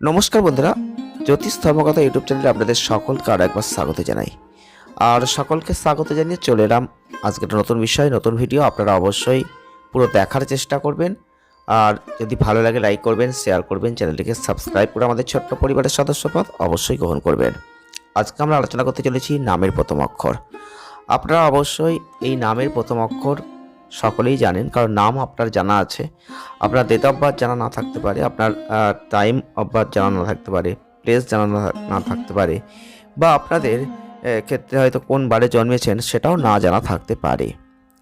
নমস্কার বন্ধুরা, জ্যোতিষ ধর্মকথা ইউটিউব চ্যানেলে আপনাদের সকলকে আরও একবার স্বাগত জানাই। আর সকলকে স্বাগত জানিয়ে চলে এলাম আজকে একটা নতুন বিষয়, নতুন ভিডিও। আপনারা অবশ্যই পুরো দেখার চেষ্টা করবেন। আর যদি ভালো লাগে লাইক করবেন শেয়ার করবেন, চ্যানেলটিকে সাবস্ক্রাইব করে আমাদের ছোট্ট পরিবারের সদস্যপদ অবশ্যই গ্রহণ করবেন। আজকে আমরা আলোচনা করতে চলেছি নামের প্রথম অক্ষর। আপনারা অবশ্যই এই নামের প্রথম অক্ষর সকলেই জানেন, কারণ নাম আপনার জানা আছে। আপনার ডেট অফ বার্থ জানা না থাকতে পারে, আপনার টাইম অফ বার্থ জানা না থাকতে পারে প্লেস জানা না- থাকতে পারে, বা আপনাদের ক্ষেত্রে হয়তো কোন বারে জন্মেছেন সেটাও না জানা থাকতে পারে।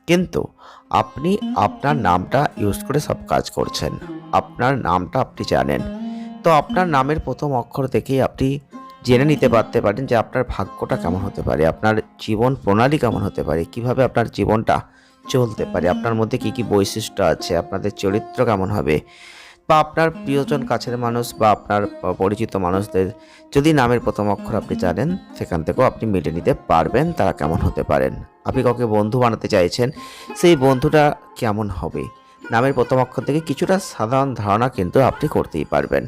কিন্তু আপনি আপনার নামটা ইউজ করে সব কাজ করছেন, আপনার নামটা আপনি জানেন। তো আপনার নামের প্রথম অক্ষর থেকেই আপনি জেনে নিতে পারতে পারেন যে আপনার ভাগ্যটা কেমন হতে পারে, আপনার জীবন প্রণালী কেমন হতে পারে, কীভাবে আপনার জীবনটা চলতে পারে। আপনার মধ্যে কি কি বৈশিষ্ট্য আছে? আপনাদের চরিত্র কেমন হবে? বা আপনার প্রিয়জন কাছের মানুষ বা আপনার পরিচিত মানুষদের যদি নামের প্রথম অক্ষর আপনি জানেন, সেখান থেকেও আপনি মিলে নিতে পারবেন তারা কেমন হতে পারেন। আপনি কাউকে বন্ধু বানাতে চাইছেন, সেই বন্ধুটা কেমন হবে? নামের প্রথম অক্ষর থেকে কিছুটা সাধারণ ধারণা কিন্তু আপনি করতেই পারবেন।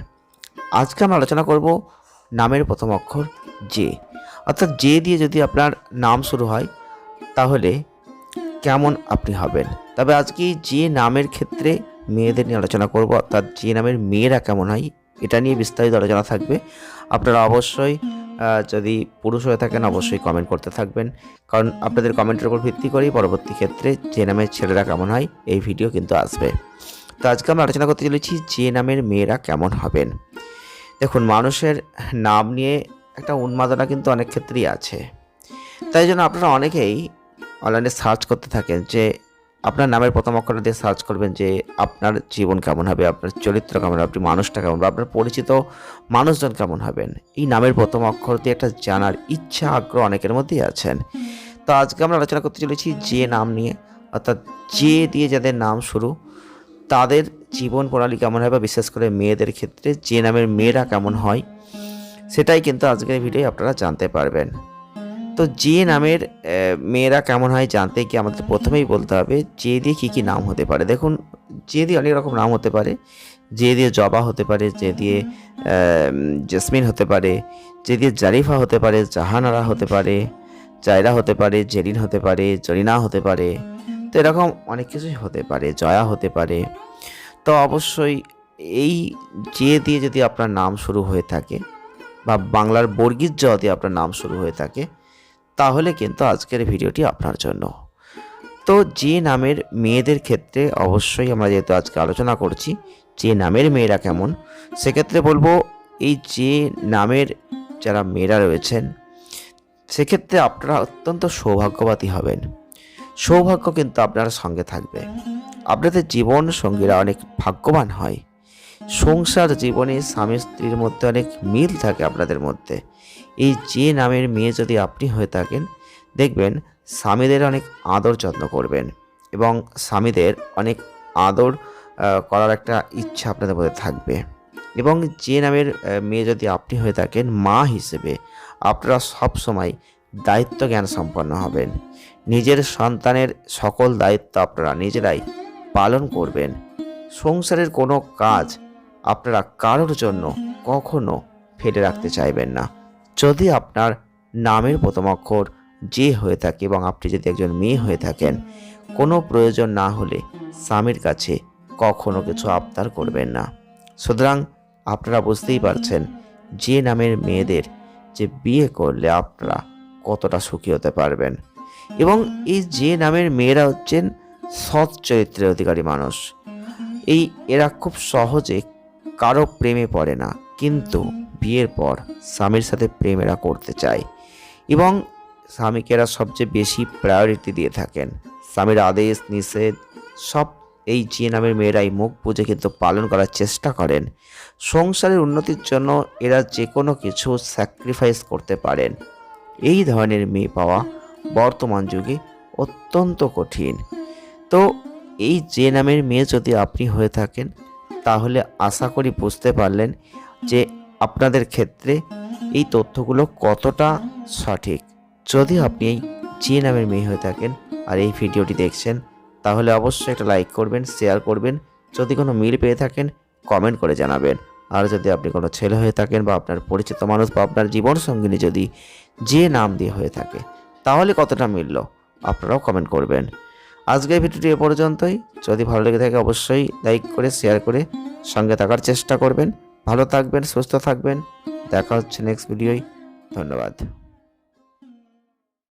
আজকে আমরা আলোচনা করব নামের প্রথম অক্ষর জে অর্থাৎ জে দিয়ে যদি আপনার নাম শুরু হয়, তাহলে কেমন আপনি হবেন। তবে আজকে যে নামের ক্ষেত্রে মেয়েদের নিয়ে আলোচনা করব, অর্থাৎ যে নামের মেয়েরা কেমন হয়, এটা নিয়ে বিস্তারিত আলোচনা থাকবে। আপনারা অবশ্যই যদি পুরুষ হয়ে থাকেন, অবশ্যই কমেন্ট করতে থাকবেন। কারণ আপনাদের কমেন্টের উপর ভিত্তি করেই পরবর্তী ক্ষেত্রে যে নামের ছেলেরা কেমন হয়, এই ভিডিও কিন্তু আসবে। তো আজকে আমরা আলোচনা করতে চলেছি যে নামের মেয়েরা কেমন হবেন। দেখুন, মানুষের নাম নিয়ে একটা উন্মাদনা কিন্তু অনেক ক্ষেত্রেই আছে। তাই জন্য আপনারা অনেকেই অনলাইনে সার্চ করতে থাকেন যে আপনার নামের প্রথম অক্ষরটা দিয়ে সার্চ করবেন যে আপনার জীবন কেমন হবে, আপনার চরিত্র কেমন হবে আপনি মানুষটা কেমন হবে, আপনার পরিচিত মানুষজন কেমন হবেন। এই নামের প্রথম অক্ষর দিয়ে একটা জানার ইচ্ছা, আগ্রহ অনেকের মধ্যেই আছেন। তো আজকে আমরা আলোচনা করতে চলেছি যে নাম নিয়ে, অর্থাৎ যে দিয়ে যাদের নাম শুরু, তাদের জীবন প্রণালী কেমন হয় বা বিশেষ করে মেয়েদের ক্ষেত্রে যে নামের মেয়েরা কেমন হয়, সেটাই কিন্তু আজকের ভিডিও আপনারা জানতে পারবেন। তো যে নামের মেয়েরা কেমন হয় জানতে কি আমাদের প্রথমেই বলতে হবে যে দিয়ে কী কী নাম হতে পারে। দেখুন যে দিয়ে অনেক রকম নাম হতে পারে। যে দিয়ে জবা হতে পারে যে দিয়ে জেসমিন হতে পারে যে দিয়ে জারিফা হতে পারে, জাহানারা হতে পারে, জায়রা হতে পারে, জেরিন হতে পারে, জরিনা হতে পারে। তো এরকম অনেক কিছুই হতে পারে, জয়া হতে পারে। তো অবশ্যই এই যে দিয়ে যদি আপনার নাম শুরু হয়ে থাকে বা বাংলার বর্গীর জ দিয়ে আপনার নাম শুরু হয়ে থাকে তাহলে কিন্তু আজকের ভিডিওটি আপনার জন্য। তো যে নামের মেয়েদের ক্ষেত্রে অবশ্যই আমরা যেহেতু আজকে আলোচনা করছি, যে নামের মেয়েরা কেমন, সেক্ষেত্রে বলব এই যে নামের যারা মেয়েরা রয়েছেন, সেক্ষেত্রে আপনারা অত্যন্ত সৌভাগ্যবাদী হবেন। সৌভাগ্য কিন্তু আপনার সঙ্গে থাকবে। আপনাদের জীবন সঙ্গীরা অনেক ভাগ্যবান হয়। সংসার জীবনে স্বামী স্ত্রীর মধ্যে অনেক মিল থাকে আপনাদের মধ্যে। এই যে নামের মেয়ে যদি আপনি হয়ে থাকেন, দেখবেন স্বামীদের অনেক আদর যত্ন করবেন এবং স্বামীদের অনেক আদর করার একটা ইচ্ছা আপনাদের মধ্যে থাকবে। এবং যে নামের মেয়ে যদি আপনি হয়ে থাকেন, মা হিসেবে আপনারা সব সময় দায়িত্ব জ্ঞান সম্পন্ন হবেন। নিজের সন্তানের সকল দায়িত্ব আপনারা নিজেরাই পালন করবেন। সংসারের কোনো কাজ আপনারা কারোর জন্য কখনো ফেলে রাখতে চাইবেন না। যদি আপনার নামের প্রথম অক্ষর যে হয়ে থাকে এবং আপনি যদি একজন মেয়ে হয়ে থাকেন, কোনো প্রয়োজন না হলে স্বামীর কাছে কখনো কিছু আবদার করবেন না। সুতরাং আপনারা বুঝতেই পারছেন যে নামের মেয়েদের যে বিয়ে করলে আপনারা কতটা সুখী হতে পারবেন। এবং এই যে নামের মেয়েরা হচ্ছেন সৎ চরিত্রের অধিকারী মানুষ। এই এরা খুব সহজে কারও প্রেমে পড়ে না। কিন্তু বিয়ের পর স্বামীর সাথে প্রেম এরা করতে চায় এবং স্বামীকে এরা সবচেয়ে বেশি প্রায়োরিটি দিয়ে থাকেন। স্বামীর আদেশ, নিষেধ, সব এই যে নামের মেয়েরাই মুখ বুঝে কিন্তু পালন করার চেষ্টা করেন। সংসারের উন্নতির জন্য এরা যে কোনো কিছু স্যাক্রিফাইস করতে পারেন। এই ধরনের মেয়ে পাওয়া বর্তমান যুগে অত্যন্ত কঠিন। তো এই যে নামের মেয়ে যদি আপনি হয়ে থাকেন, তাহলে আশা করি বুঝতে পারলেন যে আপনাদের ক্ষেত্রে এই তথ্যগুলো কতটা সঠিক। যদি আপনি এই যে নামের মেয়ে হয়ে থাকেন আর এই ভিডিওটি দেখছেন, তাহলে অবশ্যই একটা লাইক করবেন, শেয়ার করবেন। যদি কোনো মিল পেয়ে থাকেন, কমেন্ট করে জানাবেন। আর যদি আপনি কোনো ছেলে হয়ে থাকেন বা আপনার পরিচিত মানুষ বা আপনার জীবন সঙ্গিনী যদি যে নাম দিয়ে হয়ে থাকে, তাহলে কতটা মিলল আপনারাও কমেন্ট করবেন। আজকের ভিডিওটি এ পর্যন্তই। যদি ভালো লেগে থাকে, অবশ্যই লাইক করে, শেয়ার করে সঙ্গে থাকার চেষ্টা করবেন। ভালো থাকবেন সুস্থ থাকবেন। দেখা হচ্ছে নেক্সট ভিডিওয়। ধন্যবাদ।